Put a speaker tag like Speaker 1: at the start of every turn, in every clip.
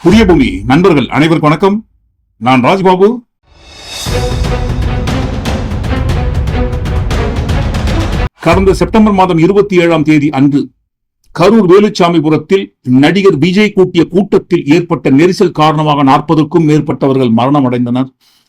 Speaker 1: புதிய பூமி நண்பர்கள் அனைவருக்கும் வணக்கம். நான் ராஜ்பாபு. கடந்த செப்டம்பர் மாதம் இருபத்தி ஏழாம் தேதி அன்று கரூர் வேலுச்சாமிபுரத்தில் நடிகர் விஜய் கூட்டிய கூட்டத்தில் ஏற்பட்ட நெரிசல் காரணமாக நாற்பதுக்கும் மேற்பட்டவர்கள் மரணம் அடைந்தனர்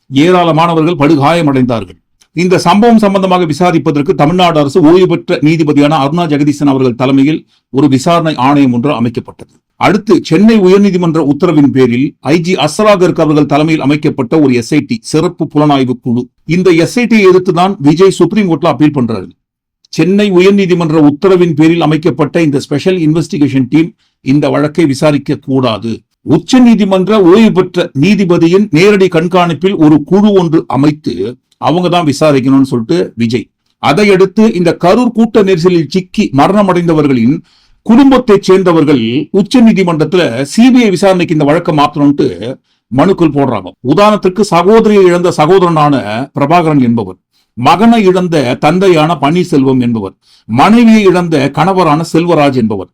Speaker 1: ஏராளமானவர்கள் படுகாயமடைந்தார்கள். இந்த சம்பவம் சம்பந்தமாக விசாரிப்பதற்கு தமிழ்நாடு அரசு ஓய்வு பெற்ற நீதிபதியான அருணா ஜெகதீசன் அவர்கள் தலைமையில் ஒரு விசாரணை ஆணையம் ஒன்று அமைக்கப்பட்டது. அடுத்து சென்னை உயர்நீதிமன்ற உத்தரவின் பேரில் ஐஜி அஸ்ராகர்க் அவர்கள் தலைமையில் அமைக்கப்பட்ட ஒரு எஸ்ஐடி சிறப்பு புலனாய்வு குழு. இந்த எஸ்ஐடியை எதிர்த்துதான் விஜய் சுப்ரீம் கோர்ட்ல அப்பீல் பண்றாரு. சென்னை உயர்நீதிமன்ற உத்தரவின் பேரில் அமைக்கப்பட்ட இந்த ஸ்பெஷல் இன்வெஸ்டிகேஷன் டீம் இந்த வழக்கை விசாரிக்க கூடாது. உச்ச நீதிமன்ற ஓய்வு பெற்ற நீதிபதியின் நேரடி கண்காணிப்பில் ஒரு குழு ஒன்று அமைத்து அவங்க தான் விசாரிக்கணும்னு சொல்லிட்டு விஜய். அதையடுத்து இந்த கரூர் கூட்ட நெரிசலில் சிக்கி மரணமடைந்தவர்களின் குடும்பத்தை சேர்ந்தவர்கள் உச்ச நீதிமன்றத்துல சிபிஐ விசாரணைக்கு இந்த வழக்கை மாத்தணும்ட்டு மனுக்கள் போடுறாங்க. உதாரணத்திற்கு சகோதரியை இழந்த சகோதரனான பிரபாகரன் என்பவர் மகனை இழந்த தந்தையான பன்னீர்செல்வம் என்பவர் மனைவியை இழந்த கணவரான செல்வராஜ் என்பவர்.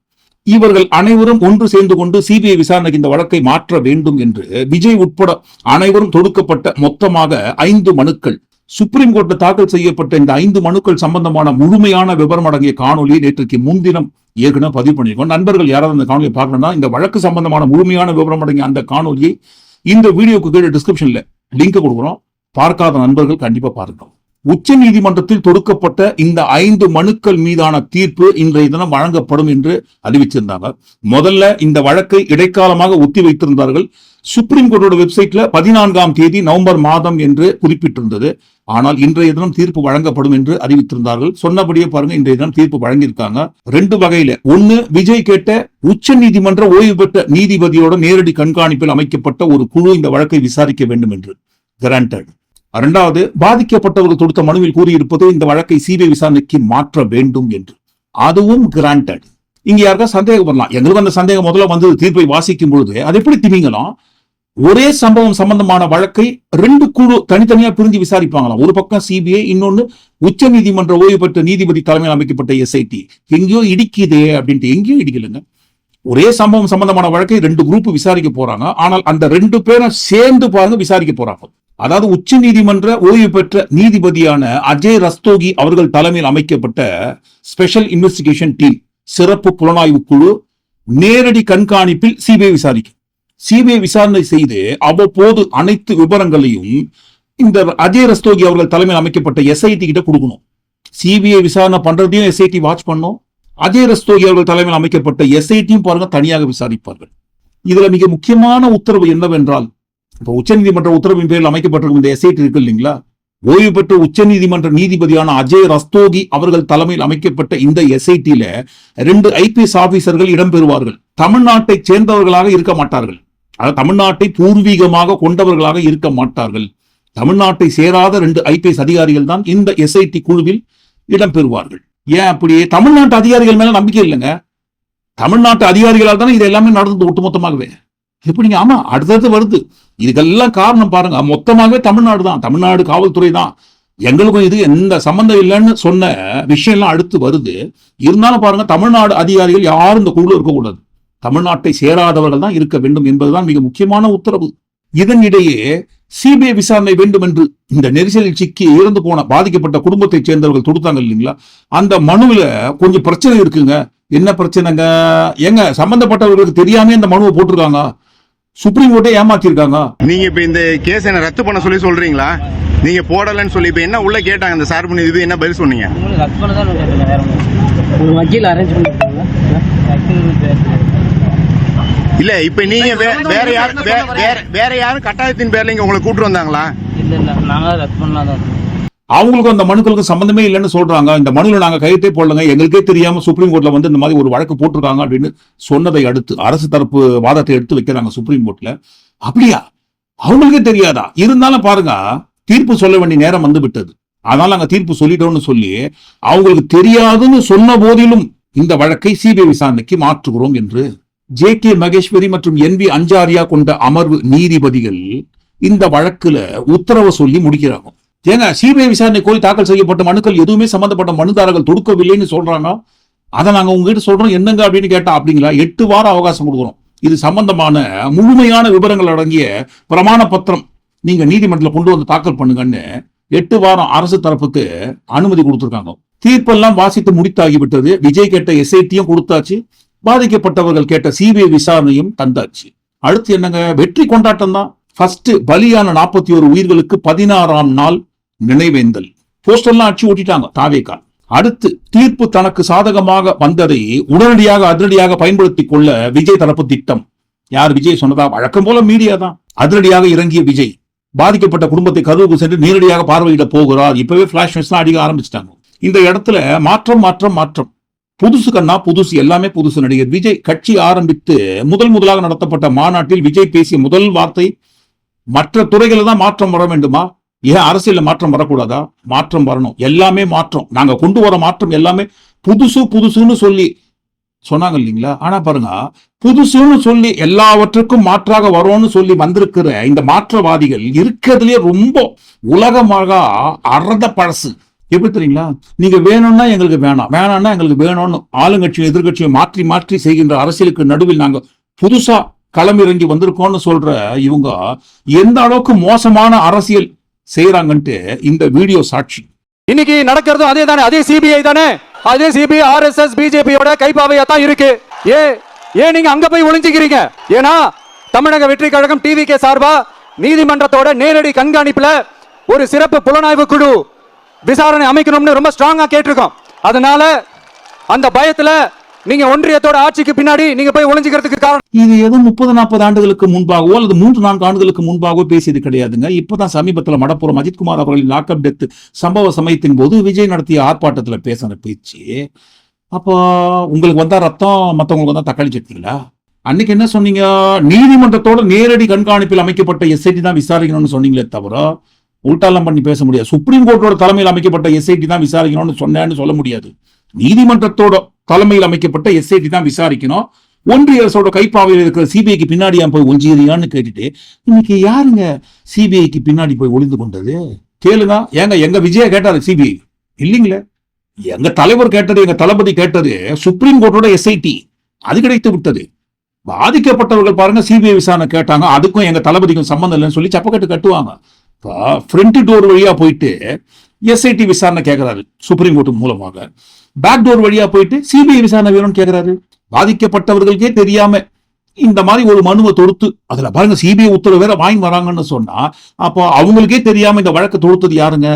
Speaker 1: இவர்கள் அனைவரும் ஒன்று சேர்ந்து கொண்டு சிபிஐ விசாரணைக்கு இந்த வழக்கை மாற்ற வேண்டும் என்று விஜய் உட்பட அனைவரும் தொடுக்கப்பட்ட மொத்தமாக ஐந்து மனுக்கள். சுப்ரீம் கோர்ட்டில் தாக்கல் செய்யப்பட்ட இந்த ஐந்து மனுக்கள் சம்பந்தமான முழுமையான விவரம் அடங்கிய காணொலியை நேற்றுக்கு முன்தினம் ஏற்கனவே பதிவு பண்ணியிருக்கோம். நண்பர்கள் யாராவது அந்த காணொலியை பார்க்கணும்னா இந்த வழக்கு சம்பந்தமான முழுமையான விவரம் அடங்கிய அந்த காணொலியை இந்த வீடியோக்கு கீழே டிஸ்கிரிப்ஷன்ல லிங்க் கொடுக்குறோம். பார்க்காத நண்பர்கள் கண்டிப்பா பாருங்க உச்ச நீதிமன்றத்தில் தொடுக்கப்பட்ட இந்த ஐந்து மனுக்கள் மீதான தீர்ப்பு இன்றைய தினம் வழங்கப்படும் என்று அறிவிச்சிருந்தாங்க. முதல்ல இந்த வழக்கை இடைக்காலமாக ஒத்தி வைத்திருந்தார்கள் சுப்ரீம் கோர்ட்டோட வெப்சைட்ல பதினான்காம் தேதி நவம்பர் மாதம் என்று குறிப்பிட்டிருந்தது. ஆனால் இன்றைய தினம் தீர்ப்பு வழங்கப்படும் என்று அறிவித்திருந்தார்கள். சொன்னபடியே பாருங்க இன்றைய தினம் தீர்ப்பு வழங்கியிருக்காங்க. ரெண்டு வகையில. ஒன்னு விஜய் கேட்ட உச்ச நீதிமன்ற ஓய்வு பெற்ற நீதிபதியோட நேரடி கண்காணிப்பில் அமைக்கப்பட்ட ஒரு குழு இந்த வழக்கை விசாரிக்க வேண்டும் என்று. கிராண்டட் இரண்டாவது பாதிக்கப்பட்டவர்கள் தொடுத்த மனுவில் கூறியிருப்பது இந்த வழக்கை சிபிஐ விசாரணைக்கு மாற்ற வேண்டும் என்று. அதுவும் கிராண்டட் இங்க யாருக்கா சந்தேகம் பண்ணலாம் எங்களுக்கு அந்த சந்தேகம் முதல்ல வந்து தீர்ப்பை வாசிக்கும் பொழுது. அது எப்படி திமிங்கலாம் ஒரே சம்பவம் சம்பந்தமான வழக்கை ரெண்டு குழு தனித்தனியா பிரிஞ்சு விசாரிப்பாங்களாம். ஒரு பக்கம் சிபிஐ இன்னொன்னு உச்ச நீதிமன்ற ஓய்வு பெற்ற நீதிபதி தலைமையில் அமைக்கப்பட்ட எஸ்ஐடி எங்கேயோ இடிக்குதே அப்படின்ட்டு எங்கேயோ இடிக்கலைங்க. ஒரே சம்பவம் சம்பந்தமான வழக்கை ரெண்டு குரூப் விசாரிக்க போறாங்க. ஆனால் அந்த ரெண்டு பேரும் சேர்ந்து பாருங்க விசாரிக்க போறாங்க. அதாவது உச்ச நீதிமன்ற ஓய்வு பெற்ற நீதிபதியான அஜய் ரஸ்தோகி அவர்கள் தலைமையில் அமைக்கப்பட்ட ஸ்பெஷல் இன்வெஸ்டிகேஷன் டீம் சிறப்பு புலனாய்வு குழு நேரடி கண்காணிப்பில் சிபிஐ விசாரிக்கும். சிபிஐ விசாரணை செய்து அவ்வப்போது அனைத்து விவரங்களையும் இந்த அஜய் ரஸ்தோகி அவர்கள் தலைமையில் அமைக்கப்பட்ட எஸ்ஐடி கிட்ட கொடுக்கணும். சிபிஐ விசாரணை பண்றதையும் எஸ்ஐடி வாட்ச் பண்ணும். அஜய் ரஸ்தோகி அவர்கள் தலைமையில் அமைக்கப்பட்ட எஸ்ஐடியும் பாருங்க தனியாக விசாரிப்பார்கள். இதுல மிக முக்கியமான உத்தரவு என்னவென்றால் இப்ப உச்சநீதிமன்ற உத்தரவின் பேரில் அமைக்கப்பட்டிருக்கும் இந்த எஸ்ஐடி இருக்கு இல்லைங்களா? ஓய்வு பெற்ற உச்சநீதிமன்ற நீதிபதியான அஜய் ரஸ்தோகி அவர்கள் தலைமையில் அமைக்கப்பட்ட இந்த எஸ்ஐடியில ரெண்டு ஐபிஎஸ் ஆபீசர்கள் இடம்பெறுவார்கள். தமிழ்நாட்டை சேர்ந்தவர்களாக இருக்க மாட்டார்கள். அதாவது தமிழ்நாட்டை பூர்வீகமாக கொண்டவர்களாக இருக்க மாட்டார்கள். தமிழ்நாட்டை சேராத ரெண்டு ஐபிஎஸ் அதிகாரிகள் தான் இந்த எஸ்ஐடி குழுவில் இடம்பெறுவார்கள். ஏன் அப்படியே தமிழ்நாட்டு அதிகாரிகள் மேல நம்பிக்கை இல்லைங்க. தமிழ்நாட்டு அதிகாரிகளால் தானே இது எல்லாமே நடந்தது ஒட்டுமொத்தமாகவே. எப்படிங்க ஆமா அடுத்தடுத்து வருது. இதுக்கெல்லாம் காரணம் பாருங்க. மொத்தமாகவே தமிழ்நாடு தான். தமிழ்நாடு காவல்துறை தான். எங்களுக்கும் இது எந்த சம்பந்தம் இல்லைன்னு சொன்ன விஷயம்லாம் அடுத்து வருது. இருந்தாலும் பாருங்க தமிழ்நாடு அதிகாரிகள் யாரும் இந்த குழுவில் இருக்கக்கூடாது. தமிழ்நாட்டை சேராதவர்கள் தான் இருக்க வேண்டும் என்பதுதான் மிக முக்கியமான உத்தரவு. இதனிடையே சிபிஐ விசாரணை வேண்டும் என்று இந்த நெரிசலில் சிக்கி இறந்து போன பாதிக்கப்பட்ட குடும்பத்தைச் சேர்ந்தவர்கள் தொடுத்தாங்க இல்லைங்களா? அந்த மனுவில் கொஞ்சம் பிரச்சனை இருக்குங்க. என்ன பிரச்சனைங்க? ஏங்க சம்பந்தப்பட்டவர்களுக்கு தெரியாம இந்த மனுவை போட்டிருக்காங்க? சுப்ரீம் கோர்ட்டே ஏமாத்திருக்காங்க.
Speaker 2: நீங்க இப்ப இந்த கேஸ் என்ன ரத்து பண்ண சொல்லி சொல்றீங்களா? நீங்க போடலன்னு சொல்லி இப்ப என்ன உள்ள கேட்டாங்க இந்த சார் பண்ணி இது என்ன பதில் சொன்னீங்க?
Speaker 3: வக்கீல் அரேஞ்ச் பண்ணிருக்காங்க.
Speaker 2: இல்ல இப்ப நீங்க வேற யார் வே- வேற யாரும் கட்டாயத்தின் பேர்ல இங்க உங்களை கூட்டு வந்தாங்களா?
Speaker 3: இல்லை இல்லை நாங்கள் ரத்து பண்ணலாம்.
Speaker 1: அவங்களுக்கும் அந்த மனுக்களுக்கும் சம்பந்தமே இல்லைன்னு சொல்றாங்க. இந்த மனுவில் நாங்க கையெழுத்தே போடலங்க. எங்களுக்கே தெரியாம சுப்ரீம் கோர்ட்ல வந்து இந்த மாதிரி ஒரு வழக்கு போட்டிருக்காங்க அப்படின்னு சொன்னதை அடுத்து அரசு தரப்பு வாதத்தை எடுத்து வைக்கிறாங்க சுப்ரீம் கோர்ட்ல அப்படியா? அவங்களுக்கே தெரியாதா? இருந்தாலும் பாருங்க தீர்ப்பு சொல்ல வேண்டிய நேரம் வந்து விட்டது. அதனால நாங்க தீர்ப்பு சொல்லிட்டோம்னு சொல்லி அவங்களுக்கு தெரியாதுன்னு சொன்ன போதிலும் இந்த வழக்கை சிபிஐ விசாரணைக்கு மாற்றுகிறோம் என்று ஜே கே மகேஸ்வரி மற்றும் என் வி அஞ்சாரியா கொண்ட அமர்வு நீதிபதிகள் இந்த வழக்குல உத்தரவு சொல்லி முடிக்கிறாங்க. ஏங்க சிபிஐ விசாரணை கோரி தாக்கல் செய்யப்பட்ட மனுக்கள் எதுவுமே சம்பந்தப்பட்ட மனுதாரர்கள் தொடுக்கவில்லைன்னு சொல்றாங்க அதை நாங்க உங்ககிட்ட சொல்றோம். என்னங்க அப்படின்னு கேட்டா அப்படிங்களா? எட்டு வாரம் அவகாசம் கொடுக்குறோம் இது சம்பந்தமான முழுமையான விவரங்கள் அடங்கிய பிரமாண பத்திரம் நீங்க நீதிமன்றத்தில் கொண்டு வந்து தாக்கல் பண்ணுங்கன்னு எட்டு வாரம் அரசு தரப்புக்கு அனுமதி கொடுத்திருக்காங்க. தீர்ப்பெல்லாம் வாசித்து முடித்தாகிவிட்டது விஜய் கேட்ட எஸ்ஐடியும் கொடுத்தாச்சு. பாதிக்கப்பட்டவர்கள் கேட்ட சிபிஐ விசாரணையும் தந்தாச்சு. அடுத்து என்னங்க? வெற்றி கொண்டாட்டம் தான் ஃபர்ஸ்ட் பலியான நாற்பத்தி ஒரு உயிர்களுக்கு பதினாறாம் நாள் நினைவேந்தல். போஸ்டர்லாம் அடிச்சு ஓட்டிட்டாங்க தாவேக்கா அடுத்து தீர்ப்பு தனக்கு சாதகமாக வந்ததை உடனடியாக அதிரடியாக பயன்படுத்திக் கொள்ள விஜய் தரப்பு திட்டம். யார் விஜய் சொன்னதா? வழக்கம் போல மீடியா தான். அதிரடியாக இறங்கிய விஜய் பாதிக்கப்பட்ட குடும்பத்தை கருவுக்கு சென்று நேரடியாக பார்வையிட போகிறார். இப்பவே பிளாஷ் நியூஸ்லாம் அடிக்க ஆரம்பிச்சிட்டாங்க. இந்த இடத்துல மாற்றம் மாற்றம் மாற்றம். புதுசு கண்ணா புதுசு எல்லாமே புதுசு நடிகர். விஜய் கட்சி ஆரம்பித்து முதல் முதலாக நடத்தப்பட்ட மாநாட்டில் விஜய் பேசிய முதல் வார்த்தை மற்ற துறைகளில் தான் மாற்றம் வர வேண்டுமா? ஏன் அரசியல மாற்றம் வரக்கூடாதா? மாற்றம் வரணும். எல்லாமே மாற்றம். நாங்க கொண்டு வர மாற்றம் எல்லாமே புதுசு புதுசுன்னு சொல்லி சொன்னாங்க இல்லைங்களா? ஆனா பாருங்க புதுசுன்னு சொல்லி எல்லாவற்றுக்கும் மாற்றாக வரும்னு சொல்லி வந்திருக்கிற இந்த மாற்றவாதிகள் இருக்கிறதுலயே ரொம்ப உலகமாக அறத பழசு. எப்படி தெரியுங்களா? நீங்க வேணும்னா எங்களுக்கு வேணாம். வேணாம்னா எங்களுக்கு வேணும்னு ஆளுங்கட்சியும் எதிர்கட்சியும் மாற்றி மாற்றி செய்கின்ற அரசியலுக்கு நடுவில் நாங்க புதுசா களமிறங்கி வந்திருக்கோம்னு சொல்ற இவங்க எந்த அளவுக்கு மோசமான அரசியல் செய்யறாங்கன்ட்டு இந்த வீடியோ சாட்சி.
Speaker 4: இன்னைக்கு நடக்கிறதும் அதே தானே. அதே சிபிஐ தானே அதே சிபிஐ ஆர்எஸ்எஸ் பிஜேபியோட கைப்பாவையா தான் இருக்கு. ஏ ஏன் நீங்க அங்க போய் ஒளிஞ்சுக்கிறீங்க? ஏன்னா தமிழக வெற்றி கழகம் டிவி கே சார்பா நீதிமன்றத்தோட நேரடி கண்காணிப்புல ஒரு சிறப்பு புலனாய்வு குழு விசாரணை அமைக்கணும்னு ரொம்ப ஸ்ட்ராங்கா கேட்டிருக்கோம். அதனால அந்த பயத்துல நீங்க ஒன்றியத்தோட ஆட்சிக்கு பின்னாடி நீங்க போய் ஒளிஞ்சுக்கிறதுக்கு காரணம்
Speaker 1: இது ஏதோ முப்பது நாற்பது ஆண்டுகளுக்கு முன்பாகவோ அல்லது மூன்று நான்கு ஆண்டுகளுக்கு முன்பாகவோ பேசியது கிடையாதுங்க. இப்பதான் சமீபத்தில் மடப்புறம் அஜித்குமார் அவர்களின் லாக்அப் டெத் சம்பவ சமயத்தின் போது விஜய் நடத்திய ஆர்ப்பாட்டத்துல பேசின பேச்சு அப்போ உங்களுக்கு வந்தா ரத்தம் மத்தவங்களுக்கு வந்தா தக்காளி சட்னிங்களா? அன்னைக்கு என்ன சொன்னீங்க? நீதிமன்றத்தோட நேரடி கண்காணிப்பில் அமைக்கப்பட்ட எஸ்ஐடி தான் விசாரிக்கணும்னு சொன்னீங்களே தவிர உள்டாலாம் பண்ணி பேச முடியாது. சுப்ரீம் கோர்ட்டோட தலைமையில் அமைக்கப்பட்ட எஸ்ஐடி தான் விசாரிக்கணும்னு சொன்னேன்னு சொல்ல முடியாது. நீதிமன்றத்தோட தலைமையில் அமைக்கப்பட்ட எஸ்ஐடி தான் விசாரிக்கணும். ஒன்றிய அரசோட கைப்பாவையில் இருக்கிற சிபிஐக்கு பின்னாடி போய் ஒளிஞ்சுகிறியான்னு கேட்டுட்டு இன்னைக்கு யாருங்க சிபிஐக்கு பின்னாடி போய் ஒளிந்து கொண்டது? கேளுங்க. ஏங்க எங்க விஜய கேட்டாரு சிபிஐ இல்லைங்களே. எங்க தலைவர் கேட்டது எங்க தளபதி கேட்டது சுப்ரீம் கோர்ட்டோட எஸ்ஐடி அது கிடைத்து விட்டது. பாதிக்கப்பட்டவர்கள் பாருங்க சிபிஐ விசாரணை கேட்டாங்க. அதுக்கும் எங்க தளபதிக்கும் சம்மந்தம் இல்லைன்னு சொல்லி சப்பக்கட்டு கட்டுவாங்க. இப்போ ஃப்ரண்ட் டோர் வழியாக போயிட்டு எஸ்ஐடி விசாரணை கேட்குறாரு சுப்ரீம் கோர்ட் மூலமாக. பேக் டோர் வழியாக போயிட்டு சிபிஐ விசாரணை வேணும்னு கேட்குறாரு பாதிக்கப்பட்டவர்களுக்கே தெரியாம இந்த மாதிரி ஒரு மனுவை தொடுத்து அதில் பாருங்க சிபிஐ உத்தரவு வேற வாங்கி வராங்கன்னு சொன்னா அப்போ அவங்களுக்கே தெரியாம இந்த வழக்கு தொடுத்தது யாருங்க?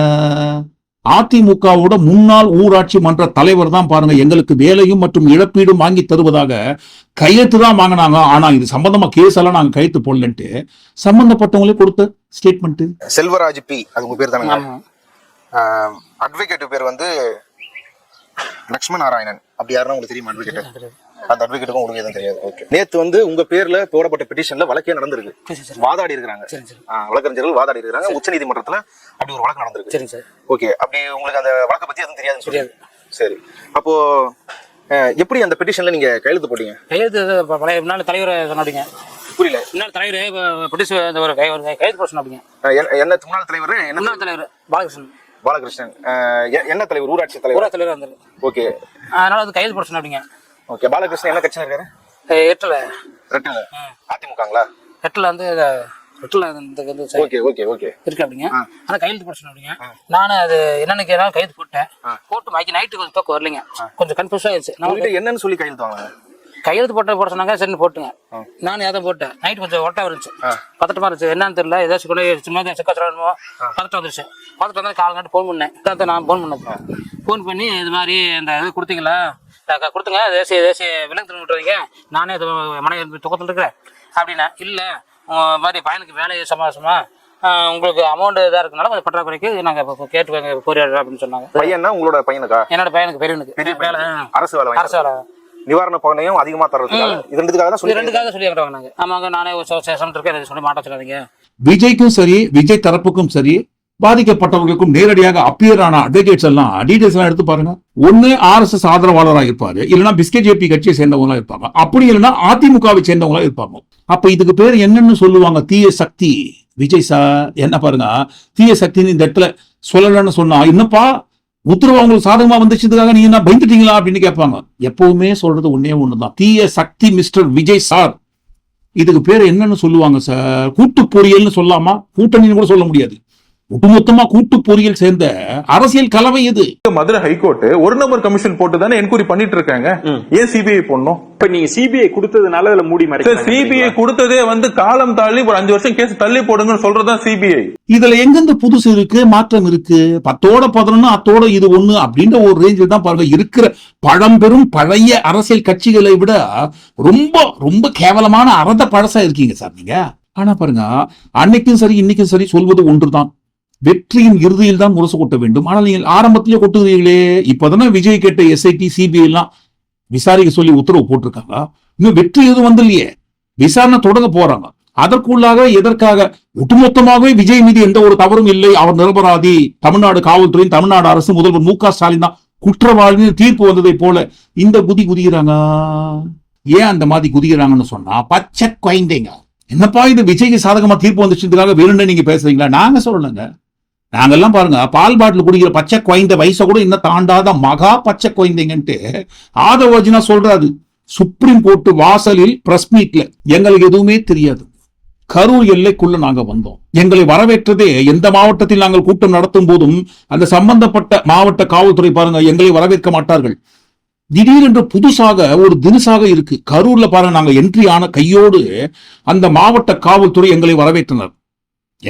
Speaker 1: அதிமுகவோட முன்னாள் ஊராட்சி மன்ற தலைவர் தான் பாருங்க எங்களுக்கு வேலையும் மற்றும் இழப்பீடும் வாங்கி தருவதாக கையெழுத்து தான் வாங்கினாங்க. ஆனா இது சம்பந்தமா கேஸ் எல்லாம் நாங்க கையெழுத்து போடலன்ட்டு சம்பந்தப்பட்டவங்களே கொடுத்த ஸ்டேட்மெண்ட்
Speaker 2: செல்வராஜ் பி அது உங்க பேர் தானே? அட்வொகேட் பேர் வந்து லக்ஷ்மண நாராயணன் அப்படி யாருன்னா உங்களுக்கு தெரியுமா அட்வொகேட் அந்த அட்வொகேட்டுக்கும் உங்களுக்கு எதுவும் தெரியாது. ஓகே நேத்து வந்து உங்க பேர்ல போடப்பட்ட பெட்டிஷன்ல வழக்கே நடந்திருக்கு.
Speaker 3: சரி சரி
Speaker 2: வாதாடி இருக்கிறாங்க.
Speaker 3: சரி சரி.
Speaker 2: வழக்கறிஞர்கள் வாதாடி இருக்காங்க உச்ச நீதிமன்றத்துல அப்படி ஒரு வழக்கு நடந்திருக்கு.
Speaker 3: சரிங்க சார்.
Speaker 2: ஓகே அப்படி உங்களுக்கு அந்த வழக்கை பத்தி எதுவும்
Speaker 3: தெரியாது.
Speaker 2: சொல்லுங்க. சரி. அப்போ எப்படி அந்த பெட்டிஷன்ல நீங்க கையெழுத்து போட்டீங்க?
Speaker 3: கையெழுத்து பழைய முன்னாள் தலைவர் சொன்னாடிங்க
Speaker 2: புரியல.
Speaker 3: முன்னாள் தலைவர் ஒரு ஒரு கையெழுத்து போட சொன்னாடிங்க
Speaker 2: என்ன- முன்னாள் தலைவர் என்ன
Speaker 3: தலைவர் பாலகிருஷ்ணன்.
Speaker 2: பாலகிருஷ்ணன். என்ன தலைவர்? ஊராட்சி தலைவர்.
Speaker 3: தலைவர் வந்தார்
Speaker 2: ஓகே
Speaker 3: அதனால வந்து கையெழுத்து போட சொன்னாடிங்க
Speaker 2: ஓகே பாலகிருஷ்ணன் என்ன கட்சியில் இருக்காரு?
Speaker 3: எட்டில்.
Speaker 2: ரெட்டல அதிமுகங்களா?
Speaker 3: எட்டில் வந்து எட்டில் இந்த
Speaker 2: ஓகே ஓகே ஓகே.
Speaker 3: இருக்கு அப்படிங்க? ஆனால் கையெழுத்து போட சொன்னாடிங்க நானும் அது என்னன்னு கேட்டாலும் கையெழுத்து போட்டேன். போட்டு மாக்கி நைட்டு கொஞ்சம் தூக்கம் வரலைங்க. கொஞ்சம் கன்ஃபியூஸ் ஆயிடுச்சு. நான்
Speaker 2: என்னன்னு சொல்லி கையெழுத்து வாங்க
Speaker 3: கையெழுத்து போட்ட போட சொன்னாங்க சரின்னு போட்டுங்க. நானும் ஏதாவது போட்டேன். நைட் கொஞ்சம் ஒட்டா இருந்துச்சு. பதட்டமா இருந்துச்சு. என்னன்னு தெரியல. ஏதாச்சும் போய் சும்மா செக்க சொல்லணுமோ பதட்டம் வந்துருச்சு. பதட்டம் வந்து கால் நாட்டு ஃபோன் பண்ணேன். நான் ஃபோன் பண்ணேன் ஃபோன் பண்ணி இது மாதிரி இந்த இது கொடுத்தீங்களா? கொடுத்துங்க. தேசிய தேசிய விலங்கு விட்டுறீங்க நானே மனைவி துக்கத்தில் இருக்கிறேன். அப்படின்னா இல்லை மாதிரி பையனுக்கு வேலை சமாசமா உங்களுக்கு அமௌண்ட் இதாக இருக்கனால கொஞ்சம் பற்றாக்குறைக்கு நாங்கள் கேட்டு போரிடுறோம் அப்படின்னு சொன்னாங்க.
Speaker 2: பையனா உங்களோட பையனுக்கா?
Speaker 3: என்னோட பையனுக்கு பெரியவனுக்கு.
Speaker 2: பெரிய
Speaker 3: வேலை
Speaker 2: பையன். அரசு வேலை
Speaker 3: அரசு வேலை.
Speaker 2: நிவாரண பகனையும் அதிகமா தர்றதுக்காக இது ரெண்டுக்காக தான் சொல்லி
Speaker 3: ரெண்டுக்காக சொல்லி எங்கிட்ட நாங்க. ஆமாங்க நானே ஒரு சேஷன் இருக்கேன் இதை சொல்லி மாட்ட சொல்லாதீங்க.
Speaker 1: விஜய்க்கும் சரி விஜய் தரப்புக்கும் சரி பாதிக்கப்பட்டவர்களுக்கும் நேரடியாக அப்பியர் ஆன அட்வொகேட்ஸ் எல்லாம் டீடைல்ஸ் எல்லாம் எடுத்து பாருங்க. ஒண்ணு ஆர்எஸ்எஸ் ஆதரவாளராக இருப்பாரு. இல்லைன்னா பிஸ்கெட் ஜேபி கட்சியை சேர்ந்தவங்களா இருப்பாங்க. அப்படி இல்லைன்னா அதிமுகவை சேர்ந்தவங்களா இருப்பாங்க. அப்ப இதுக்கு பேர் என்னன்னு சொல்லுவாங்க தீய சக்தி. விஜய் சார் என்ன பாருங்க தீய சக்தின்னு இந்த இடத்துல சொல்லலன்னு சொன்னா என்னப்பா உத்தரவு அவங்களுக்கு சாதகமா வந்துச்சதுக்காக நீங்க என்ன பயந்துட்டீங்களா? அப்படின்னு கேட்பாங்க. எப்பவுமே சொல்றது ஒன்னே ஒண்ணுதான். தீய சக்தி மிஸ்டர் விஜய் சார் இதுக்கு பேர் என்னன்னு சொல்லுவாங்க சார் கூட்டு பொறியல்னு சொல்லாமா? கூட்டணின்னு கூட சொல்ல முடியாது. ஒட்டுமொத்தமா கூட்டு பொறியல் சேர்ந்த அரசியல் கலவை இது
Speaker 5: மதுரை ஹைகோர்ட் ஒரு நம்பர் கமிஷன் போட்டு தானே என்கொயரி பண்ணிட்டு இருக்காங்க. ஏன் சிபிஐ போடணும்?
Speaker 6: இப்ப நீங்க சிபிஐ கொடுத்ததுனால அதுல மூடி மறைக்கிறாங்க
Speaker 5: சிபிஐ கொடுத்ததே வந்து காலம் தள்ளி ஒரு அஞ்சு வருஷம் கேஸ் தள்ளி போடுங்கன்னு சொல்றதுதான் சிபிஐ
Speaker 1: இதுல எங்கிருந்து புதுசு இருக்கு மாற்றம் இருக்கு? பத்தோட பதினொன்னு அத்தோட இது ஒண்ணு அப்படின்ற ஒரு ரேஞ்சில் தான் பாருங்க இருக்கிற பழம்பெரும் பழைய அரசியல் கட்சிகளை விட ரொம்ப ரொம்ப கேவலமான அறத பழசா இருக்கீங்க சார் நீங்க. ஆனா பாருங்க அன்னைக்கும் சரி இன்னைக்கும் சரி சொல்வது ஒன்றுதான். வெற்றியின் இறுதியில் தான் முரசு கொட்ட வேண்டும். ஆனால் நீங்கள் ஆரம்பத்திலே கொட்டுகிறீர்களே இப்பதானே விஜய் கேட்ட எஸ்ஐடி சிபிஐ எல்லாம் விசாரிக்க சொல்லி உத்தரவு போட்டிருக்காங்க இன்னும் வெற்றி எதுவும் வந்தில்லையே விசாரணை தொடங்க போறாங்க. அதற்குள்ளாக எதற்காக? ஒட்டுமொத்தமாகவே விஜய் மீது எந்த ஒரு தவறும் இல்லை. அவர் நிரபராதி தமிழ்நாடு காவல்துறை தமிழ்நாடு அரசு முதல்வர் மு க ஸ்டாலின் தான் குற்றவாளின்னு தீர்ப்பு வந்ததை போல இந்த குதி குதிக்கிறாங்க. ஏன் அந்த மாதிரி குதிக்கிறாங்கன்னு சொன்னா பச்சை குழந்தைங்க. என்னப்பா இது விஜய்க்கு சாதகமா தீர்ப்பு வந்துச்சுன்றதுக்காக வேணும்னு நீங்க பேசுறீங்களா? நாங்க சொல்லலைங்க. நாங்கெல்லாம் பாருங்க பால் பாட்டில் குடிக்கிற பச்சை குழந்தை வயசை கூட இன்னும் தாண்டாத மகா பச்சை குழந்தைங்கன்ட்டு ஆதவர்ஜினா சொல்றாரு. சுப்ரீம் கோர்ட் வாசலில் பிரஸ் மீட்ல எங்களுக்கு எதுவுமே தெரியாது. கரூர் எல்லைக்குள்ள நாங்க வந்தோம். எங்களை வரவேற்றதே எந்த மாவட்டத்தில் நாங்கள் கூட்டம் நடத்தும் போதும் அந்த சம்பந்தப்பட்ட மாவட்ட காவல்துறை பாருங்க எங்களை வரவேற்க மாட்டார்கள். திடீரென்று புதுசாக ஒரு தினுசாக இருக்கு. கரூர்ல பாருங்க நாங்க என்ட்ரி ஆன கையோடு அந்த மாவட்ட காவல்துறை எங்களை வரவேற்றனர்.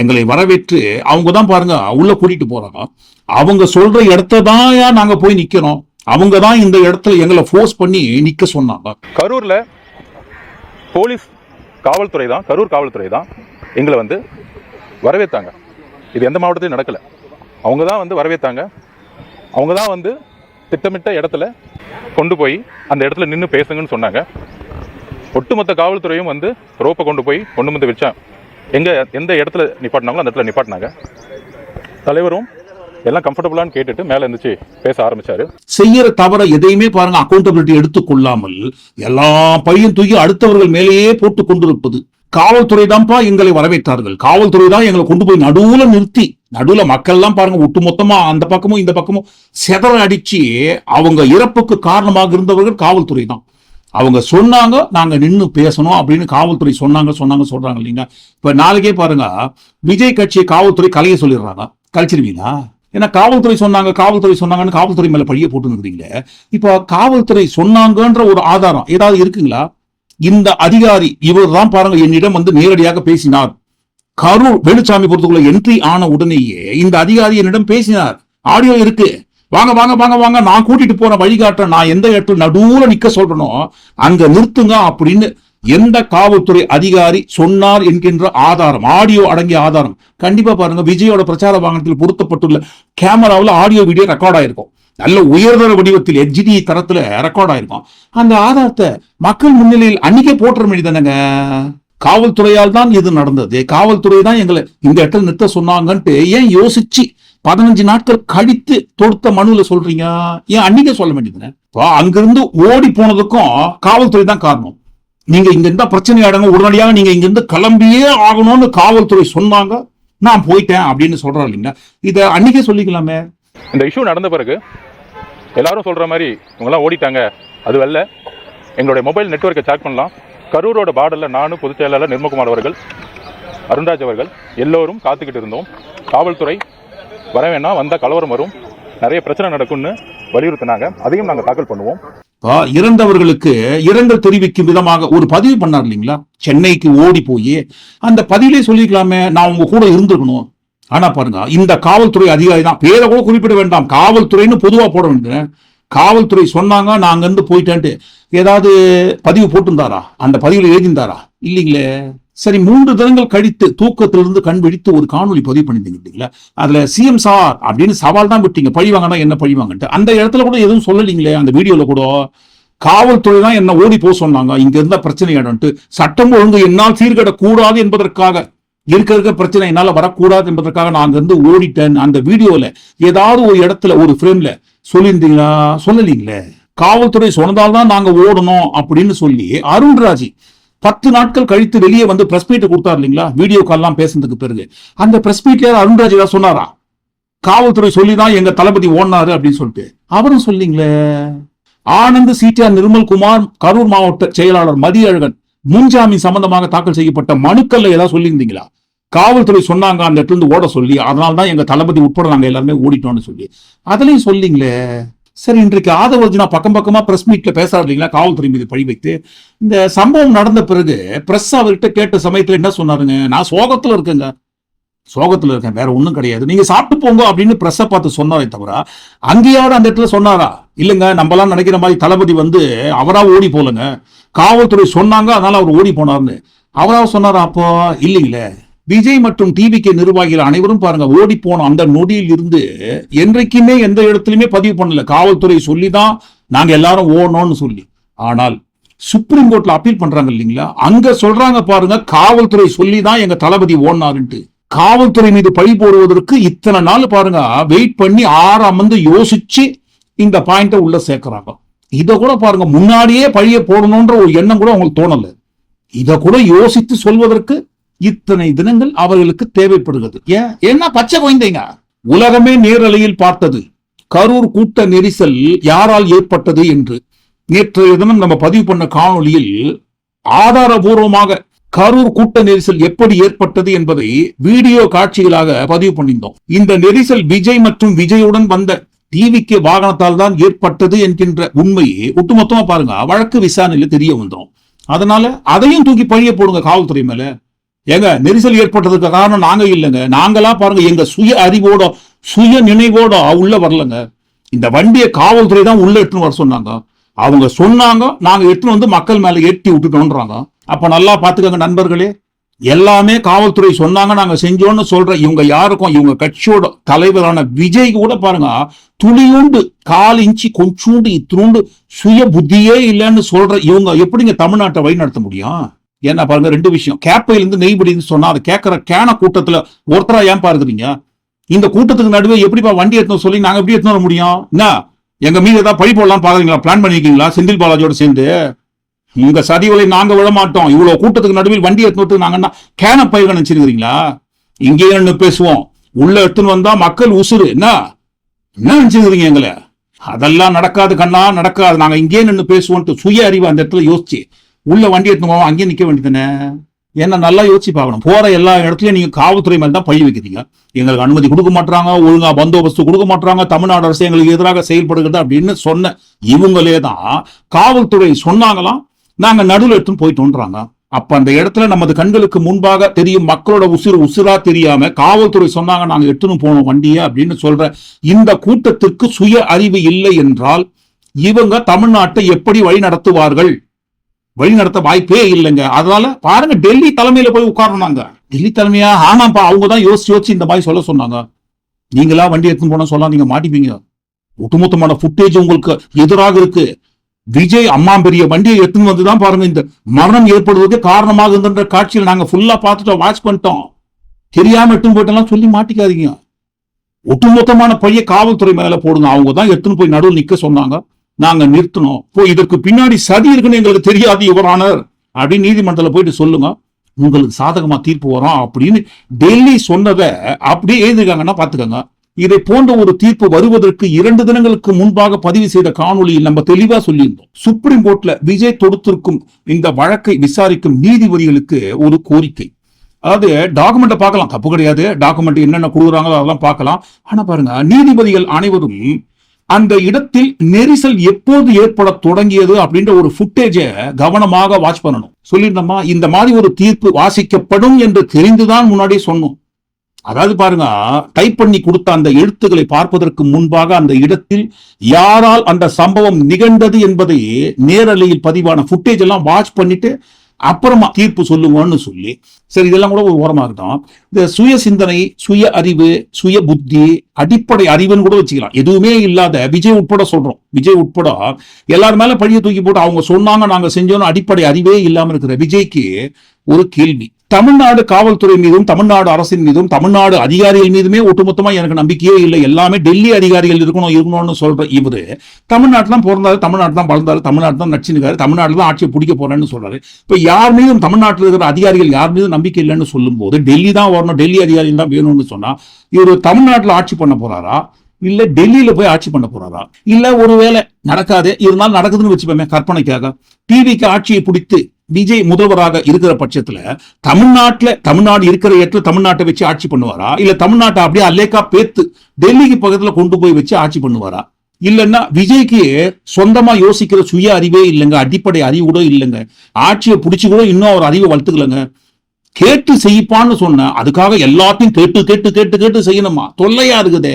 Speaker 1: எங்களை வரவேற்று அவங்க தான் பாருங்க உள்ள கூட்டிட்டு போறாங்க. அவங்க சொல்ற இடத்த தான் நாங்க போய் நிக்கிறோம். அவங்க தான் இந்த இடத்துல எங்களை ஃபோர்ஸ் பண்ணி நிக்க சொன்னாங்க.
Speaker 5: கரூர்ல போலீஸ் காவல்துறை தான் கரூர் காவல்துறை தான் எங்களை வந்து வரவேற்றாங்க இது எந்த மாவட்டத்திலும் நடக்கல. அவங்க தான் வந்து வரவேற்றாங்க அவங்க தான் வந்து திட்டமிட்ட இடத்துல கொண்டு போய் அந்த இடத்துல நின்று பேசுங்கன்னு சொன்னாங்க. ஒட்டுமொத்த காவல்துறையும் வந்து ரோப்பை கொண்டு போய் கொண்டு வந்து வச்சா எங்க எந்த இடத்துல நிப்பாட்டினாங்களோ அந்த இடத்துல நிப்பாட்டினாங்க. தலைவரும் எல்லாம் கம்ஃபர்டபுளான்னு கேட்டுட்டு மேலே இருந்துச்சு பேச ஆரம்பிச்சாரு.
Speaker 1: செய்யற தவற எதையுமே பாருங்க அக்கௌண்டபிலிட்டி எடுத்துக்கொள்ளாமல் எல்லா பையன் தூக்கி அடுத்தவர்கள் மேலேயே போட்டு கொண்டிருப்பது. காவல்துறை தான்ப்பா எங்களை வரவேற்றார்கள். காவல்துறை தான் எங்களை கொண்டு போய் நடுவுல நிறுத்தி நடுவுல மக்கள் எல்லாம் பாருங்க ஒட்டுமொத்தமா அந்த பக்கமும் இந்த பக்கமும் செதற அடிச்சு அவங்க இறப்புக்கு காரணமாக இருந்தவர்கள் காவல்துறை தான். அவங்க சொன்னாங்க நாங்கள் நின்று பேசணும் அப்படின்னு காவல்துறை சொன்னாங்க சொன்னாங்க சொல்றாங்க இல்லைங்க இப்போ நாளைக்கே பாருங்க விஜய் கட்சியை காவல்துறை கலைய சொல்லிடுறாங்க. கழிச்சிருவீங்களா? ஏன்னா காவல்துறை சொன்னாங்க காவல்துறை சொன்னாங்கன்னு காவல்துறை மேல பழிய போட்டுருக்கீங்களே இப்போ காவல்துறை சொன்னாங்கன்ற ஒரு ஆதாரம் ஏதாவது இருக்குங்களா? இந்த அதிகாரி இவர் தான் பாருங்க என்னிடம் வந்து நேரடியாக பேசினார். கரூர் வேலுச்சாமி பொறுத்துக்குள்ள என்ட்ரி ஆன உடனேயே இந்த அதிகாரி என்னிடம் பேசினார். ஆடியோ இருக்கு. வாங்க வாங்க வாங்க வாங்க. நான் கூட்டிட்டு போற வழிகாட்ட நான் எந்த இடத்துல நடுவுல நிக்க சொல்றேனோ அங்க நிறுத்துங்க அப்படின்னு எந்த காவல்துறை அதிகாரி சொன்னார் என்கின்ற ஆதாரம் ஆடியோ அடங்கிய ஆதாரம். கண்டிப்பா பாருங்க விஜயோட பிரச்சார வாகனத்தில் பொருத்தப்பட்டுள்ள கேமராவில் ஆடியோ வீடியோ ரெக்கார்ட் ஆயிருக்கும். நல்ல உயர்தர வடிவத்தில் ஹெச்டி தரத்துல ரெக்கார்ட் ஆயிருக்கும். அந்த ஆதாரத்தை மக்கள் முன்னிலையில் அன்னைக்கே போட்டுற வேண்டியதானங்க காவல்துறையால் தான் இது நடந்தது. காவல்துறை தான் எங்களை இந்த இடத்துல நிறுத்த சொன்னாங்கன்ட்டு ஏன் யோசிச்சு பதினஞ்சு நாட்கள் கழித்து தொடுத்த மனுவில் சொல்றீங்க? ஏன் அன்னைக்கே சொல்ல வேண்டியதுன்னு அங்கிருந்து ஓடி போனதுக்கும் காவல்துறை தான் காரணம். நீங்க இங்க இருந்தா பிரச்சனை ஆயிடுங்க. உடனடியாக நீங்க இங்க இருந்து கிளம்பியே ஆகணும்னு காவல்துறை சொன்னாங்க. நான் போயிட்டேன் அப்படின்னு சொல்றாரு இல்லைங்களா? இதை அன்னைக்கே சொல்லிக்கலாமே.
Speaker 5: இந்த இஷ்யூ நடந்த பிறகு எல்லாரும் சொல்ற மாதிரி இவங்கெல்லாம் ஓடிட்டாங்க. அது வரல எங்களுடைய மொபைல் நெட்வொர்க்கை செக் பண்ணலாம். கரூரோட பார்டரில் நானும் பொதுச் செயலாளர் நிர்மகுமார் அவர்கள் அருண்ராஜ் அவர்கள் எல்லோரும் காத்துக்கிட்டு இருந்தோம். காவல்துறை வர வேணாம் வந்தால் கலவரம் வரும். நிறைய பிரச்சனை நடக்கும்னு வலியுறுத்தினாங்க. அதையும் நாங்கள் தாக்கல் பண்ணுவோம்.
Speaker 1: இறந்தவர்களுக்கு இரங்கல் தெரிவிக்கும் விதமாக ஒரு பதிவு பண்ணார் இல்லைங்களா? சென்னைக்கு ஓடி போய். அந்த பதிவிலே சொல்லிக்கலாமே நான் உங்க கூட இருந்திருக்கணும். ஆனா பாருங்க இந்த காவல்துறை அதிகாரி தான். பேரை கூட குறிப்பிட வேண்டாம். காவல்துறைன்னு பொதுவா போட வேண்டிய காவல்துறை சொன்னாங்க நான் இருந்து போயிட்டேன்ட்டு. ஏதாவது பதிவு போட்டிருந்தாரா? அந்த பதிவில் எழுதியிருந்தாரா? இல்லைங்களே. சரி மூன்று தினங்கள் கழித்து தூக்கத்திலிருந்து கண் விழித்து ஒரு காணொலி பதிவு பண்ணிருந்தீங்க அதுல சிஎம் சார் அப்படின்னு சவால் தான் விட்டீங்க. பழிவாங்கன்னா என்ன பழிவாங்கன்ட்டு அந்த இடத்துல கூட எதுவும் சொல்லலீங்களே அந்த வீடியோல கூட. காவல்துறை தான் என்ன ஓடி போக சொன்னாங்க. இங்க இருந்தா பிரச்சனை ஆயிடும்ட்டு சட்டம் ஒழுங்கு என்னால் சீர்கட கூடாது என்பதற்காக இருக்க இருக்க பிரச்சனை என்னால வரக்கூடாது என்பதற்காக நான் அங்க இருந்து ஓடிட்டேன். அந்த வீடியோல ஏதாவது ஒரு இடத்துல ஒரு ஃப்ரேம்ல சொல்லியிருந்தீங்களா? சொல்லலீங்களே. காவல்துறை சொன்னதால்தான் நாங்க ஓடணும் அப்படின்னு சொல்லி அருண்ராஜி பத்து நாட்கள் கழித்து வெளியே வந்து பிரஸ் மீட் கொடுத்தாரு இல்லைங்களா? வீடியோ கால்லாம் பேசுனதுக்கு பிறகு. அந்த பிரஸ் மீட்ல அருண்ராஜ் ஏதாவது சொன்னாரா? காவல்துறை சொல்லிதான் எங்க தளபதி ஓடினாரு அப்படின்னு சொல்லிட்டு. அவரும் சொல்லீங்களே. ஆனந்த் சீட்டியார் நிர்மல் குமார் கரூர் மாவட்ட செயலாளர் மதியழகன் முன்ஜாமீன் சம்பந்தமாக தாக்கல் செய்யப்பட்ட மனுக்கள்ல ஏதாவது சொல்லியிருந்தீங்களா? காவல்துறை சொன்னாங்க அந்த இடத்துல இருந்து ஓட சொல்லி அதனால தான் எங்க தளபதி உட்பட நாங்க எல்லாருமே ஓடிட்டோம்னு சொல்லி. அதுலயும் சொல்லீங்களே. சரி இன்றைக்கு ஆதவர்ஜுனா பக்கம் பக்கமா பிரஸ் மீட்ல பேசுறாரு இல்லைங்களா? காவல்துறை மீது பழி வைத்து. இந்த சம்பவம் நடந்த பிறகு பிரஸ் அவர்கிட்ட கேட்ட சமயத்துல என்ன சொன்னாருங்க? நான் சோகத்துல இருக்கேங்க. சோகத்துல இருக்கேன். வேற ஒன்றும் கிடையாது. நீங்க சாப்பிட்டு போங்க அப்படின்னு பிரஸ்ஸை பார்த்து சொன்னாரே தவிர அங்கேயாவது அந்த இடத்துல சொன்னாரா? இல்லைங்க நம்மளாம் நினைக்கிற மாதிரி தளபதி வந்து அவரா ஓடி போலங்க காவல்துறை சொன்னாங்க அதனால அவர் ஓடி போனார்னு அவராக சொன்னாரா அப்போ? இல்லைங்களே. விஜய் மற்றும் டிவிக்கு நிர்வாகிகள் அனைவரும் பாருங்க ஓடி போன அந்த நொடியில் இருந்து என்றைக்குமே எந்த இடத்துலயுமே பதிவு பண்ணல. காவல்துறை சொல்லிதான் நாங்க எல்லாரும் ஓடணும்னு சொல்லி. ஆனால் சுப்ரீம் கோர்ட்ல அப்பீல் பண்றாங்க இல்லைங்களா? அங்க சொல்றாங்க பாருங்க காவல்துறை சொல்லி தான் எங்க தளபதி ஓடினாருன்ட்டு. காவல்துறை மீது பழி போடுவதற்கு இத்தனை நாள் பாருங்க வெயிட் பண்ணி ஆறாம் வந்து யோசிச்சு இந்த பாயிண்ட உள்ள சேர்க்கிறாங்க. இதை கூட பாருங்க முன்னாடியே பழிய போடணும்ன்ற ஒரு எண்ணம் கூட அவங்களுக்கு தோணல. இதை கூட யோசித்து சொல்வதற்கு இத்தனை தினங்கள் அவர்களுக்கு தேவைப்படுகிறது. ஏன்? ஏன்னா பச்சை குழந்தைங்க. உலகமே நேரலையில் பார்த்தது. கரூர் கூட்ட நெரிசல் யாரால் ஏற்பட்டது என்று. நேற்றைய தினம் நம்ம பதிவு பண்ண காணொளியில் ஆதாரபூர்வமாக கரூர் கூட்ட நெரிசல் எப்படி ஏற்பட்டது என்பதை வீடியோ காட்சிகளாக பதிவு பண்ணியிருந்தோம். இந்த நெரிசல் விஜய் மற்றும் விஜயுடன் வந்த டிவிக்கு வாகனத்தால் தான் ஏற்பட்டது என்கின்ற உண்மையை ஒட்டுமொத்தமா பாருங்க. வழக்கு விசாரணையில தெரிய வந்தோம் அதனால அதையும் தூக்கி பழிய போடுங்க காவல்துறை மேல. ஏங்க நெரிசல் ஏற்பட்டதுக்கு காரணம் நாங்க இல்லைங்க. நாங்களா பாருங்க எங்க சுய அறிவோட சுய நினைவோட உள்ள வரலங்க. இந்த வண்டியை காவல்துறை தான் உள்ள எடுத்துன்னு வர சொன்னாங்க. அவங்க சொன்னாங்க நாங்க எடுத்துன்னு வந்து மக்கள் மேல ஏற்றி விட்டுட்டோன்றாங்க. அப்ப நல்லா பாத்துக்கோங்க நண்பர்களே. எல்லாமே காவல்துறை சொன்னாங்க நாங்க செஞ்சோம்னு சொல்ற இவங்க யாருக்கும் இவங்க கட்சியோட தலைவரான விஜய் கூட பாருங்க துளியுண்டு கால் இன்ச்சு கொஞ்சூண்டு இத்தினூண்டு சுய புத்தியே இல்லைன்னு சொல்ற இவங்க எப்படிங்க தமிழ்நாட்டை வழி நடத்த முடியும்? ஏன்னா பாருங்க ரெண்டு விஷயம். கேப்பையிலிருந்து நெய் நெய்படின்னு சொன்னா அதை கேட்கற கேன கூட்டத்துல ஒருத்தரா ஏன் பாருக்குறீங்க இந்த கூட்டத்துக்கு நடுவே எப்படிப்பா வண்டி எடுத்து சொல்லி நாங்க எப்படி எடுத்துன்னு வர முடியும்? என்ன? எங்க மீது ஏதாவது பழி போடலாம் பாக்குறீங்களா? பிளான் பண்ணிருக்கீங்களா? செந்தில் பாலாஜியோட சேர்ந்து? உங்க சதிவலை நாங்க விட மாட்டோம். இவ்வளவு கூட்டத்துக்கு நடுவில் வண்டி எடுத்து நாங்கன்னா கேன பயிர்கள் நினைச்சிருக்கிறீங்களா? இங்கேயே நின்று பேசுவோம். உள்ள எடுத்துன்னு வந்தா மக்கள் உசுறு. என்ன? என்ன நினைச்சிருக்கிறீங்க எங்களை? அதெல்லாம் நடக்காது கண்ணா நடக்காது. நாங்க இங்கேயே நின்று பேசுவோம்ட்டு சுய அறிவு அந்த இடத்துல யோசிச்சு உள்ள வண்டி எடுத்துன்னு போவோம் அங்கேயே நிக்க வேண்டியதானே ஏன்னா நல்லா யோசிச்சு பார்க்கணும். போற எல்லா இடத்துலயும் நீங்க காவல்துறை மேல தான் பழி வைக்கிறீங்க. எங்களுக்கு அனுமதி கொடுக்க மாட்டாங்க ஒழுங்கா பந்தோபஸ்து கொடுக்க மாட்டாங்க தமிழ்நாடு அரசு எங்களுக்கு எதிராக செயல்படுகிறது அப்படின்னு சொன்ன இவங்களே தான் காவல்துறை சொன்னாங்களாம். நாங்க நடுவில் எடுத்துன்னு போயிட்டோன்றாங்க. அப்ப அந்த இடத்துல நமது கண்களுக்கு முன்பாக தெரியும் மக்களோட உசுறு உசுரா தெரியாம காவல்துறை சொன்னாங்க நாங்க எடுத்துன்னு போனோம் வண்டியை அப்படின்னு சொல்ற இந்த கூட்டத்திற்கு சுய அறிவு இல்லை என்றால் இவங்க தமிழ்நாட்டை எப்படி வழி நடத்துவார்கள்? வழி நடத்த வாய்ப்பே இல்லைங்க. அதனால பாருங்க டெல்லி தலைமையில போய் உட்காரணுங்க டெல்லி தலைமையா? ஆமாப்பா அவங்க தான் யோசிச்சு யோசிச்சு இந்த மாதிரி சொல்ல சொன்னாங்க. நீங்களா வண்டி எடுத்துன்னு போனா சொல்ல நீங்க மாட்டிப்பீங்க. ஒட்டுமொத்தமான ஃபுட்டேஜ் உங்களுக்கு எதிராக இருக்கு. விஜய் அம்மா பெரிய வண்டியை எடுத்துன்னு வந்து தான் பாருங்க இந்த மரணம் ஏற்படுவதற்கு காரணமாக இருந்த காட்சியில் நாங்க ஃபுல்லா பார்த்துட்டோம் வாட்ச் பண்ணிட்டோம். தெரியாம எடுத்துன்னு போயிட்டெல்லாம் சொல்லி மாட்டிக்காதீங்க. ஒட்டுமொத்தமான பழிய காவல்துறை மேல போடுங்க. அவங்க தான் எடுத்துன்னு போய் நடுவில் நிக்க சொன்னாங்க. நாங்க நிறுத்தணும். இப்போ இதற்கு பின்னாடி சதி இருக்குன்னு எங்களுக்கு தெரியாது யுவரானர் அப்படின்னு நீதிமன்றத்தில் போயிட்டு சொல்லுங்க. உங்களுக்கு சாதகமா தீர்ப்பு வரும் அப்படின்னு டெல்லி சொன்னதை அப்படியே எழுதிருக்காங்கன்னா பாத்துக்கோங்க இதை போன்ற ஒரு தீர்ப்பு வருவதற்கு இரண்டு தினங்களுக்கு முன்பாக பதிவு செய்த காணொளியில் நம்ம தெளிவா சொல்லியிருந்தோம். சுப்ரீம் கோர்ட்ல விஜய் தொடுத்திருக்கும் இந்த வழக்கை விசாரிக்கும் நீதிபதிகளுக்கு ஒரு கோரிக்கை. அதாவது டாக்குமெண்ட்டை பார்க்கலாம். தப்பு கிடையாது. டாக்குமெண்ட் என்னென்ன கொடுக்குறாங்களோ அதெல்லாம் பார்க்கலாம். ஆனா பாருங்க நீதிபதிகள் அனைவரும் அந்த இடத்தில் நெரிசல் எப்போது ஏற்பட தொடங்கியது அப்படின்ற ஒரு ஃபுட்டேஜை கவனமாக வாட்ச் பண்ணணும். சொல்லியிருந்தோமா இந்த மாதிரி ஒரு தீர்ப்பு வாசிக்கப்படும் என்று தெரிந்துதான் முன்னாடியே சொன்னோம். அதாவது பாருங்க டைப் பண்ணி கொடுத்த அந்த எழுத்துக்களை பார்ப்பதற்கு முன்பாக அந்த இடத்தில் யாரால் அந்த சம்பவம் நிகழ்ந்தது என்பதை நேரலையில் பதிவான ஃபுட்டேஜ் எல்லாம் வாட்ச் பண்ணிட்டு அப்புறமா தீர்ப்பு சொல்லுவோம்னு சொல்லி சரி இதெல்லாம் கூட ஒரு ஓரமா இந்த சுய சிந்தனை சுய அறிவு சுய புத்தி அடிப்படை அறிவுன்னு கூட வச்சுக்கலாம். எதுவுமே இல்லாத விஜய் உட்பட சொல்றோம். விஜய் உட்பட எல்லாரும் மேல பழிய தூக்கி போட்டு அவங்க சொன்னாங்க நாங்க செஞ்சோம்னு அடிப்படை அறிவே இல்லாம இருக்கிற விஜய்க்கு ஒரு கேள்வி. தமிழ்நாடு காவல்துறை மீதும் தமிழ்நாடு அரசின் மீதும் தமிழ்நாடு அதிகாரிகள் மீதுமே ஒட்டுமொத்தமா எனக்கு நம்பிக்கையே இல்லை. எல்லாமே டெல்லி அதிகாரிகள் இருக்கணும் இருக்கணும்னு சொல்ற இவரு தமிழ்நாட்டில் தான் பிறந்தாரு தமிழ்நாட்டில் தான் வளர்ந்தாரு தமிழ்நாட்டில் தான் நடிச்சுருக்காரு தமிழ்நாட்டில் தான் ஆட்சியை பிடிக்க போறேன்னு சொல்றாரு. இப்போ யார் மீதும் தமிழ்நாட்டில் இருக்கிற அதிகாரிகள் யார் மீதும் நம்பிக்கை இல்லைன்னு சொல்லும்போது டெல்லி தான் வரணும் டெல்லி அதிகாரிகள் தான் வேணும்னு சொன்னா இவர் தமிழ்நாட்டில் ஆட்சி பண்ண போறாரா? இல்ல டெல்லியில போய் ஆட்சி பண்ண போறாரா? இல்ல ஒருவேளை நடக்காது இருந்தாலும் நடக்குதுன்னு வச்சுப்போமே கற்பனைக்காக. டிவிக்கு ஆட்சியை பிடித்து விஜய் முதல்வராக இருக்கிற பட்சத்துல தமிழ்நாட்டுல தமிழ்நாடு இருக்கிற இடத்துல தமிழ்நாட்டை வச்சு ஆட்சி பண்ணுவாரா? இல்ல தமிழ்நாட்டை அப்படியே அல்லேக்கா பேத்து டெல்லிக்கு பக்கத்துல கொண்டு போய் வச்சு ஆட்சி பண்ணுவாரா? இல்லைன்னா விஜய்க்கு சொந்தமா யோசிக்கிற சுய அறிவே இல்லைங்க அடிப்படை அறிவு கூட இல்லைங்க. ஆட்சியை பிடிச்சி கூட இன்னும் அவர் அறிவை வளர்த்துக்கலங்க. கேட்டு செய்ப்பான்னு சொன்னேன் அதுக்காக எல்லாத்தையும் கேட்டு கேட்டு கேட்டு கேட்டு செய்யணுமா? தொல்லையா இருக்குதே.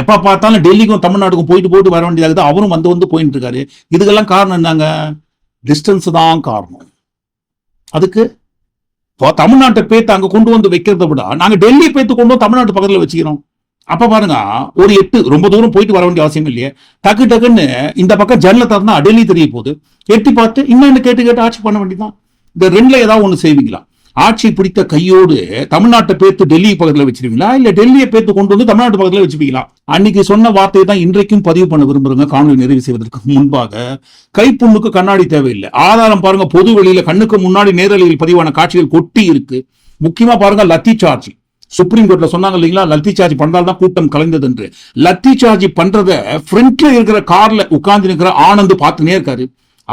Speaker 1: எப்ப பார்த்தாலும் டெல்லிக்கும் தமிழ்நாட்டுக்கும் போயிட்டு போயிட்டு வர வேண்டியதாகுது. அவரும் வந்து வந்து போயிட்டு இருக்காரு இதுக்கெல்லாம் காரணம் என்னங்க? டிஸ்டன்ஸ் தான் காரணம். அதுக்கு இப்போ தமிழ்நாட்டை பேத்து அங்க கொண்டு வந்து வைக்கிறத விட நாங்க டெல்லி பேத்து கொண்டு வந்து தமிழ்நாட்டு பக்கத்துல வச்சுக்கிறோம். அப்ப பாருங்க ஒரு எட்டு ரொம்ப தூரம் போயிட்டு வர வேண்டிய அவசியம் இல்லையே. டக்கு டக்குன்னு இந்த பக்கம் ஜன்னல திறந்தா டெல்லி தெரிய போகுது. எட்டி பார்த்து இன்னும் கேட்டு கேட்டு ஆட்சி பண்ண வேண்டியதான் இந்த ரெண்டுல ஏதாவது ஒன்று செய்வீங்களா? ஆட்சி பிடித்த கையோடு தமிழ்நாட்டை பேத்து டெல்லி பக்கத்தில் வச்சிருவீங்களா? இல்ல டெல்லியை பேத்து கொண்டு வந்து தமிழ்நாட்டு பக்கத்தில் வச்சுப்பீங்களா? அன்னைக்கு சொன்ன வார்த்தையை தான் இன்றைக்கும் பதிவு பண்ண விரும்புறங்க காணொலி நிறைவு செய்வதற்கு முன்பாக கைப்புண்ணுக்கு கண்ணாடி தேவையில்லை. ஆதாரம் பாருங்க பொது வெளியில கண்ணுக்கு முன்னாடி நேரலையில் பதிவான காட்சிகள் கொட்டி இருக்கு. முக்கியமா பாருங்க லத்தி சார்ஜ். சுப்ரீம் கோர்ட்ல சொன்னாங்க இல்லைங்களா லத்தி சார்ஜ் பண்ணால்தான் கூட்டம் கலைந்தது என்று லத்தி சார்ஜ் பண்றத ஃப்ரண்ட்ல இருக்கிற கார்ல உட்கார்ந்து இருக்கிற ஆனந்த் பார்த்துனே இருக்காரு.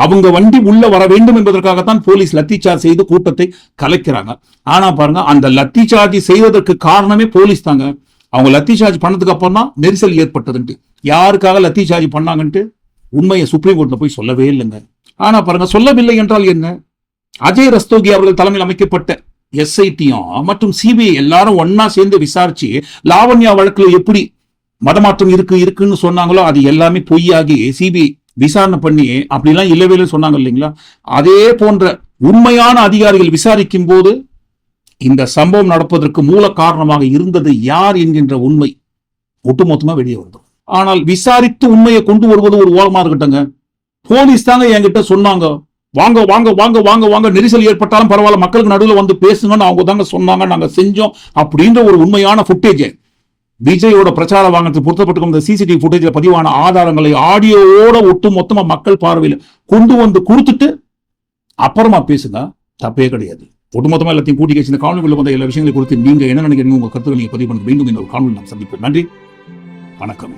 Speaker 1: அவங்க வண்டி உள்ள வர வேண்டும் என்பதற்காகத்தான் போலீஸ் லத்தி சார்ஜ் செய்து கூட்டத்தை கலைக்கிறாங்க. ஆனா பாருங்க அந்த லத்தி சார்ஜ் செய்வதற்கு காரணமே போலீஸ் தாங்க. அவங்க லத்தி சார்ஜ் பண்ணதுக்கு அப்புறம் தான் நெரிசல் ஏற்பட்டதுன்ட்டு. யாருக்காக லத்தி சார்ஜ் பண்ணாங்கன்ட்டு? உண்மையை சுப்ரீம் கோர்ட்ல போய் சொல்லவே இல்லைங்க. ஆனா பாருங்க சொல்லவில்லை என்றால் என்ன? அஜய் ரஸ்தோகி அவர்கள் தலைமையில் அமைக்கப்பட்ட எஸ்ஐடியும் மற்றும் சிபிஐ எல்லாரும் ஒன்னா சேர்ந்து விசாரிச்சு லாவண்யா வழக்குல எப்படி மதமாற்றம் இருக்கு இருக்குன்னு சொன்னாங்களோ அது எல்லாமே பொய்யாகி சிபிஐ விசாரணை பண்ணி அப்படிலாம் இல்லவே இல்லைன்னு சொன்னாங்க இல்லைங்களா? அதே போன்ற உண்மையான அதிகாரிகள் விசாரிக்கும் போது இந்த சம்பவம் நடப்பதற்கு மூல காரணமாக இருந்தது யார் என்கின்ற உண்மை ஒட்டுமொத்தமா வெளியே வந்தோம் ஆனால் விசாரித்து உண்மையை கொண்டு வருவது ஒரு ஓரமா இருக்கட்டுங்க போலீஸ் தாங்க என்கிட்ட சொன்னாங்க. வாங்க வாங்க வாங்க வாங்க வாங்க நெரிசல் ஏற்பட்டாலும் பரவாயில்ல மக்களுக்கு நடுவில் வந்து பேசுங்கன்னு அவங்க தாங்க சொன்னாங்க. நாங்கள் செஞ்சோம் அப்படின்ற ஒரு உண்மையான ஃபுட்டேஜ் விஜயோட பிரச்சார வாகனத்தில் பொருத்தப்பட்டிருக்கும் இந்த சிசிடிவி ஃபுட்டேஜில் பதிவான ஆதாரங்களை ஆடியோவோட ஒட்டு மொத்தமாக மக்கள் பார்வையில் கொண்டு வந்து கொடுத்துட்டு அப்புறமா பேசுங்க தப்பே கிடையாது. ஒட்டுமொத்தமா எல்லாத்தையும் கூட்டி கேச்சு இந்த காணொலிக்குள்ள வந்த எல்லா விஷயங்களை குறித்து நீங்க என்ன நினைக்கிறீங்க? உங்கள் கருத்துக்களை நீங்கள் பதிவு பண்ணுங்க. மீண்டும் இன்னொரு காணொலி நாம் சந்திப்போம். நன்றி. வணக்கம்.